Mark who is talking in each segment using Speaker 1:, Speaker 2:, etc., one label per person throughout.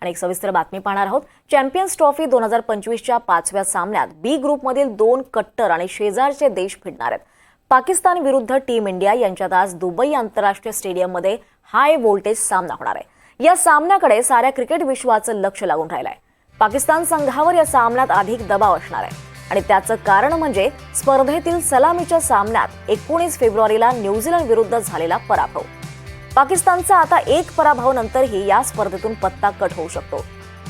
Speaker 1: आणि एक सविस्तर बातमी पाहणार आहोत. चॅम्पियन्स ट्रॉफी दोन हजार पंचवीसच्या पाचव्या सामन्यात बी ग्रुपमधील दोन कट्टर आणि शेजारचे देश भिडणार आहेत. पाकिस्तान विरुद्ध टीम इंडिया यांच्यात आज दुबई आंतरराष्ट्रीय स्टेडियममध्ये हाय व्होल्टेज सामना होणार आहे. या सामन्याकडे साऱ्या क्रिकेट विश्वाचं लक्ष लागून राहिलं आहे पाकिस्तान संघावर या सामन्यात अधिक दबाव असणार आहे. आणि त्याचं कारण म्हणजे स्पर्धेतील सलामीच्या सामन्यात एकोणीस फेब्रुवारीला न्यूझीलंड विरुद्ध झालेला पराभव. पाकिस्तानचा आता एक पराभवानंतरही या स्पर्धेतून पत्ता कट होऊ शकतो.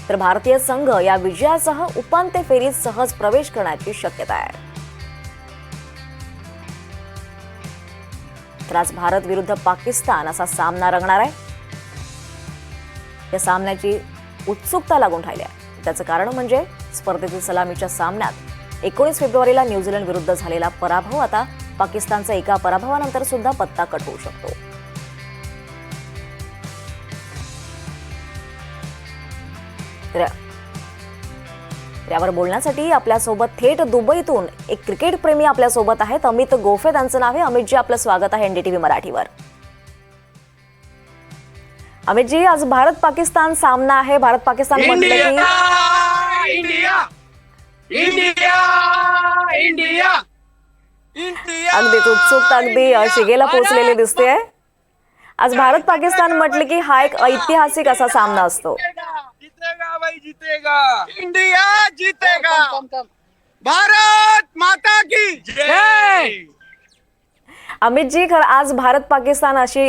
Speaker 1: तर भारतीय संघ या विजयासह उपांत्य फेरीत सहज प्रवेश करण्याची शक्यता आहे. तर आज भारत विरुद्ध पाकिस्तान असा सामना रंगणार आहे. या सामन्याची उत्सुकता लागून राहिली आहे. त्याचं कारण म्हणजे स्पर्धेतील सलामीच्या सामन्यात एकोणीस फेब्रुवारीला न्यूझीलंड विरुद्ध झालेला पराभव आता पाकिस्तानचा एका पराभवानंतर सुद्धा पत्ता कट होऊ शकतो. तर यावर बोलण्यासाठी आपल्यासोबत थेट दुबईतून एक क्रिकेट प्रेमी आपल्यासोबत आहेत. अमित गोफे त्यांचं नाव आहे. अमितजी आपलं स्वागत आहे एनडीटीव्ही मराठीवर. अमितजी आज भारत पाकिस्तान सामना आहे. भारत पाकिस्तान म्हटलं की
Speaker 2: इंडिया इंडिया इंडिया इंडिया
Speaker 1: अगदीच उत्सुकता अगदी शिगेला पोहोचलेली दिसते आज भारत पाकिस्तान म्हटलं की हा एक ऐतिहासिक असा सामना असतो.
Speaker 2: जीतेगा भाई जीतेगा। इंडिया जीतेगा। भारत माता की जय।
Speaker 1: अमितजी खरं आज भारत पाकिस्तान अशी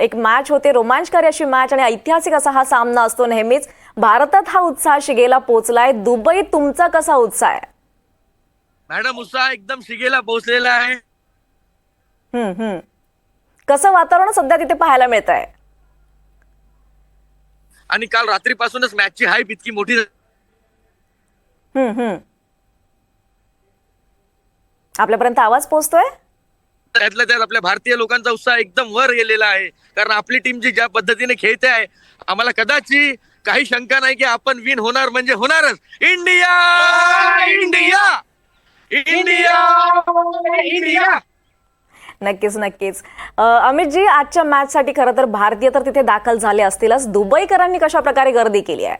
Speaker 1: एक मॅच होते रोमांचकारी अशी मॅच आणि ऐतिहासिक असा हा सामना असतो नेहमीच. भारतात हा उत्साह शिगेला पोहोचलाय. दुबईत तुमचा कसा उत्साह आहे?
Speaker 2: मॅडम उत्साह एकदम शिगेला पोहोचलेला आहे.
Speaker 1: हम्म, हम्म. कसं वातावरण सध्या तिथे पाहायला मिळत आहे
Speaker 2: आणि काल रात्रीपासूनच मॅचची हाईप इतकी मोठी
Speaker 1: आपल्यापर्यंत आवाज पोहोचतोय?
Speaker 2: त्यातल्या त्यात आपल्या भारतीय लोकांचा उत्साह एकदम वर गेलेला आहे. कारण आपली टीम जी ज्या पद्धतीने खेळते आहे आम्हाला कदाचित काही शंका नाही की आपण विन होणार म्हणजे होणारच. इंडिया! इंडिया! इंडिया! इंडिया!
Speaker 1: नक्कीच नक्कीच. अमितजी आजच्या मॅचसाठी खरं तर भारतीय तर तिथे दाखल झाले असतीलच. दुबईकरांनी कशा प्रकारे गर्दी केली आहे?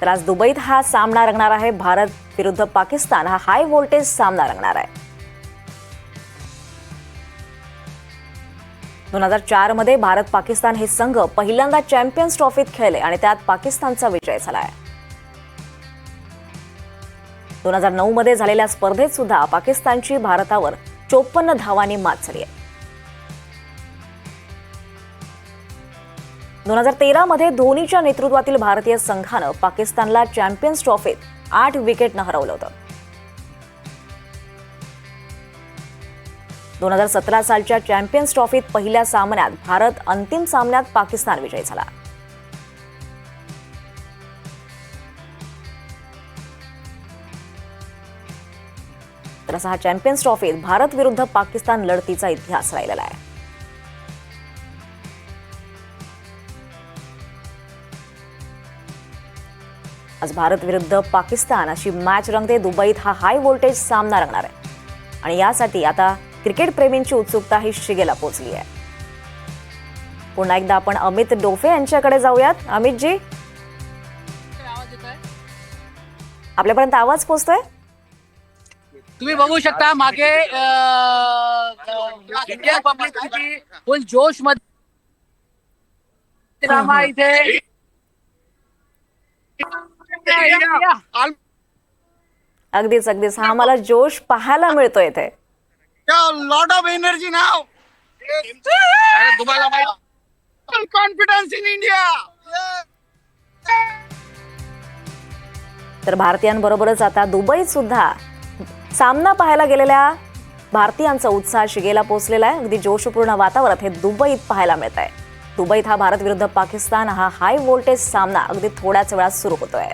Speaker 1: तर आज दुबईत हा सामना रंगणार आहे. भारत विरुद्ध पाकिस्तान हा हाय व्होल्टेज सामना रंगणार आहे. दोन हजार चारमध्ये भारत पाकिस्तान हे संघ पहिल्यांदा चॅम्पियन्स ट्रॉफीत खेळले आणि त्यात पाकिस्तानचा विजय झाला आहे. दोन हजार नऊ मध्ये झालेल्या स्पर्धेत सुद्धा पाकिस्तानची भारतावर चोपन्न धावांनी मात झाली आहे. दोन हजार तेरा मध्ये धोनीच्या नेतृत्वातील भारतीय संघानं पाकिस्तानला चॅम्पियन्स ट्रॉफीत आठ विकेटनं हरवलं होतं. दोन हजार सतरा सालच्या चॅम्पियन्स ट्रॉफीत पहिल्या सामन्यात भारत अंतिम सामन्यात पाकिस्तान विजयी झाला. तर असा हा चॅम्पियन्स ट्रॉफीत भारत विरुद्ध पाकिस्तान लढतीचा इतिहास राहिलेला आहे. आज भारत विरुद्ध पाकिस्तान अशी मॅच रंगते. दुबईत हा हाय व्होल्टेज सामना रंगणार आहे. आणि यासाठी आता क्रिकेट प्रेमींची उत्सुकता ही शिगेला पोहोचली आहे. पुन्हा एकदा आपण अमित डोफे यांच्याकडे जाऊयात. अमितजी? आपल्यापर्यंत आवाज पोहोचतोय
Speaker 3: तुम्ही बघू शकता मागे इंडियन पब्लिक फुल जोशमध्ये इथे
Speaker 1: अगदीच अगदीच. हा मला जोश पाहायला मिळतोय इथे.
Speaker 2: लॉट ऑफ एनर्जी नाव तुम्हाला माहिती कॉन्फिडन्स इन इंडिया
Speaker 1: तर भारतीयांबरोबरच आता दुबईत सुद्धा सामना पाहायला गेलेल्या भारतीयांचा उत्साह शिगेला पोहोचलेला आहे. अगदी जोशपूर्ण वातावरण हे दुबईत पाहायला मिळत आहे. दुबईत हा भारत विरुद्ध पाकिस्तान हा हाय व्होल्टेज सामना अगदी थोड्याच वेळात सुरू होतोय.